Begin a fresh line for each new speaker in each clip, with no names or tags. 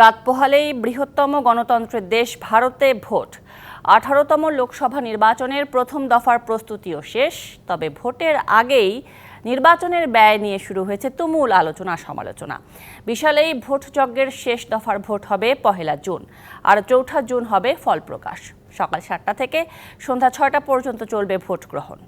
রাত পোহালেই বৃহত্তম গণতন্ত্রের দেশ ভারতে ভোট। আঠারোতম লোকসভা নির্বাচনের প্রথম দফার প্রস্তুতিও শেষ, তবে ভোটের আগেই নির্বাচনের ব্যয় নিয়ে শুরু হয়েছে তুমুল আলোচনা সমালোচনা। বিশাল এই ভোট যজ্ঞের শেষ দফার ভোট হবে পহেলা জুন, আর চৌঠা জুন হবে ফল প্রকাশ সকাল সাতটা থেকে সন্ধ্যা ছয়টা পর্যন্ত চলবে ভোট গ্রহণ।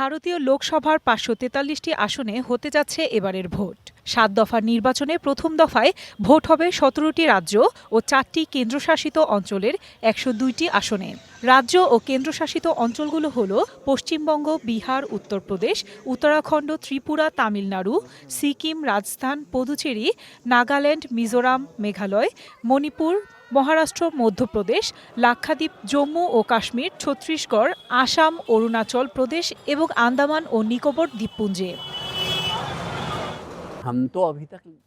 ভারতীয় লোকসভার পাঁচশো তেতাল্লিশটি আসনে হতে যাচ্ছে এবারের ভোট। সাত দফার নির্বাচনে প্রথম দফায় ভোট হবে সতেরোটি রাজ্য ও চারটি কেন্দ্রশাসিত অঞ্চলের একশো দুইটি আসনে। রাজ্য ও কেন্দ্রশাসিত অঞ্চলগুলো হল পশ্চিমবঙ্গ, বিহার, উত্তরপ্রদেশ, উত্তরাখণ্ড, ত্রিপুরা, তামিলনাড়ু, সিকিম, রাজস্থান, পদুচেরি, নাগাল্যান্ড, মিজোরাম, মেঘালয়, মণিপুর মহারাষ্ট্র, মধ্যপ্রদেশ, লাক্ষাদ্বীপ, জম্মু ও কাশ্মীর, ছত্তিশগড়, আসাম, অরুণাচল প্রদেশ এবং আন্দামান ও নিকোবর দ্বীপপুঞ্জে।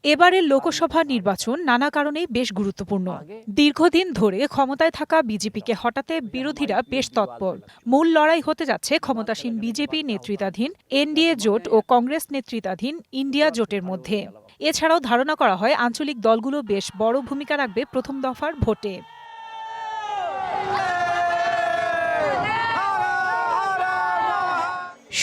এবারের লোকসভা নির্বাচন নানা কারণেই বেশ গুরুত্বপূর্ণ। দীর্ঘদিন ধরে ক্ষমতায় থাকা বিজেপিকে হটাতে বিরোধীরা বেশ তৎপর। মূল লড়াই হতে যাচ্ছে ক্ষমতাসীন বিজেপি নেতৃত্বাধীন এনডিএ জোট ও কংগ্রেস নেতৃত্বাধীন ইন্ডিয়া জোটের মধ্যে। এছাড়াও ধারণা করা হয় আঞ্চলিক দলগুলো বেশ বড় ভূমিকা রাখবে প্রথম দফার ভোটে।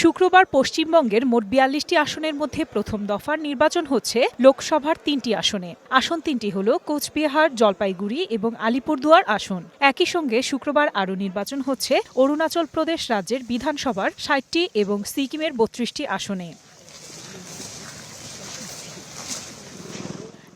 শুক্রবার পশ্চিমবঙ্গের মোট বিয়াল্লিশটি আসনের মধ্যে প্রথম দফার নির্বাচন হচ্ছে লোকসভার তিনটি আসনে। আসন তিনটি হল কোচবিহার, জলপাইগুড়ি এবং আলিপুরদুয়ার আসন। একই সঙ্গে শুক্রবার আরও নির্বাচন হচ্ছে অরুণাচল প্রদেশ রাজ্যের বিধানসভার ষাটটি এবং সিকিমের বত্রিশটি আসনে।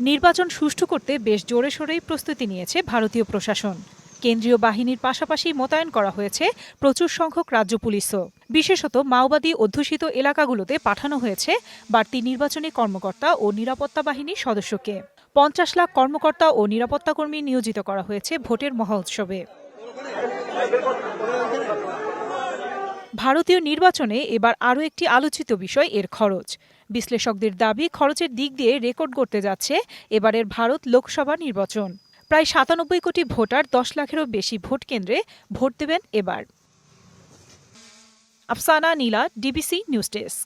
নির্বাচন সুষ্ঠু করতে বেশ জোরে সোরেই প্রস্তুতি নিয়েছে ভারতীয় প্রশাসন। কেন্দ্রীয় বাহিনীর পাশাপাশি মোতায়েন করা হয়েছে প্রচুর সংখ্যক রাজ্য পুলিশও। বিশেষত মাওবাদী অধ্যুষিত এলাকাগুলোতে পাঠানো হয়েছে বাড়তি নির্বাচনী কর্মকর্তা ও নিরাপত্তা বাহিনীর সদস্যকে। পঞ্চাশ লাখ কর্মকর্তা ও নিরাপত্তাকর্মী নিয়োজিত করা হয়েছে ভোটের মহোৎসবে ভারতীয় নির্বাচনে এবার আরও একটি আলোচিত বিষয় এর খরচ। বিশ্লেষকদের দাবি, খরচের দিক দিয়ে রেকর্ড করতে যাচ্ছে এবারের ভারত লোকসভা নির্বাচন। প্রায় সাতানব্বই কোটি ভোটার দশ লাখেরও বেশি ভোট কেন্দ্রে ভোট দেবেন এবার। Afsana Nila, DBC news desk.